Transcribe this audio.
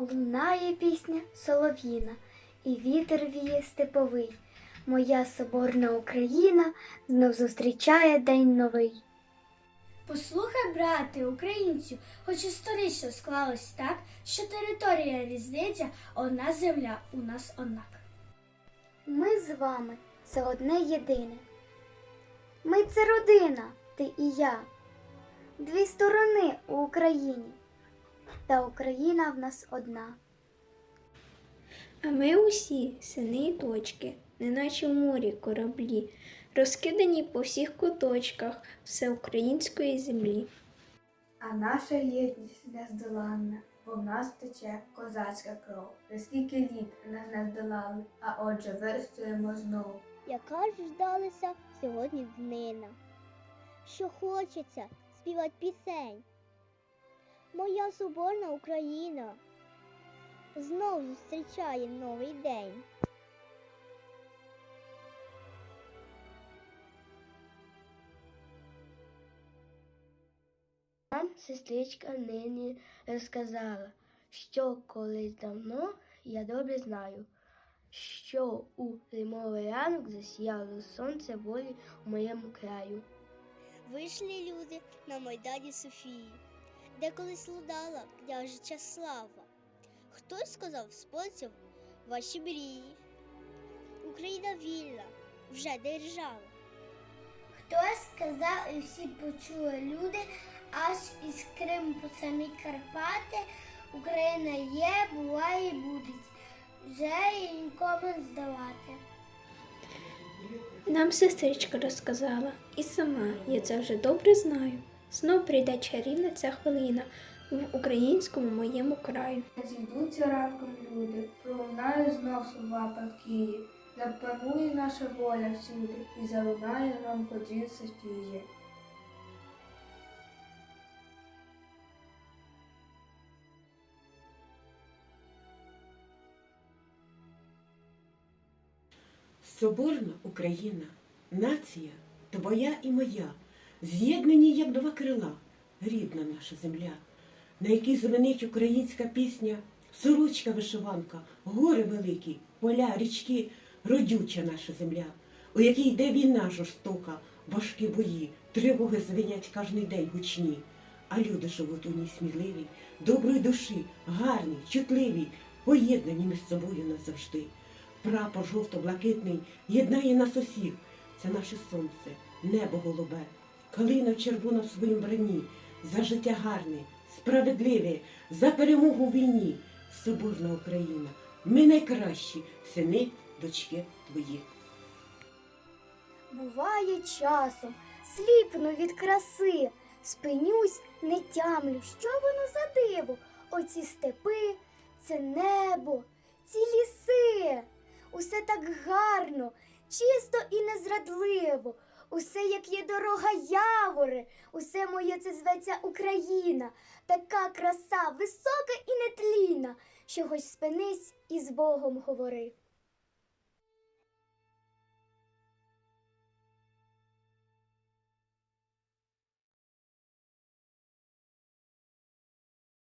Лунає пісня солов'їна, і вітер віє степовий. Моя соборна Україна знов зустрічає день новий. Послухай, брате, українцю, хоч історично склалось так, що територія різниця, одна земля у нас однак. Ми з вами це одне єдине. Ми це родина, ти і я. Дві сторони у Україні. Та Україна в нас одна. А ми усі сини і дочки, неначе в морі кораблі, розкидані по всіх куточках всеукраїнської землі. А наша єдність нездоланна, бо в нас тече козацька кров. За скільки літ нас не здолали, а отже вистоїмо знову. яка ж ждалася сьогодні днина, що хочеться співати пісень. Моя соборна Україна знов зустрічає новий день. Нам сестричка нині розказала, що колись давно я добре знаю, що у зимовий ранок засіяло сонце волі у моєму краю. Вийшли люди на Майдані Софії, де колись лудала княжича слава. Хтось сказав спонсів ваші мрії. Україна вільна, вже держава. Хтось сказав, і всі почули люди, аж із Криму по самі Карпати. Україна є, була і буде. Вже її нікому здавати. Нам сестричка розказала, і сама я це вже добре знаю. Знов прийде чарівна ця хвилина в українському моєму краю. Зійдуться ранком люди, пролунає знов слова палкії, запанує наша воля всюди, і залунає громко дзвін Софії. Соборна Україна, нація твоя і моя, з'єднані, як два крила, рідна наша земля, на якій звенить українська пісня, сорочка вишиванка, гори великі, поля, річки, родюча наша земля, у якій йде війна жорстока, важкі бої, тривоги звенять кожний день гучні. А люди живуть у ній сміливі, доброї душі, гарні, чутливі, поєднані між собою назавжди. Прапор жовто-блакитний єднає нас усіх. Це наше сонце, небо голубе, калина червона в своїм броні, за життя гарне, справедливе, за перемогу в війні. Соборна Україна, ми найкращі, сини, дочки твої. Буває часом, сліпну від краси, спинюсь, не тямлю, що воно за диво. Оці степи, це небо, ці ліси. Усе так гарно, чисто і незрадливо. Усе, як є дорога явори, усе моє це зветься Україна, така краса, висока і нетлінна, що хоч спинись і з Богом говори.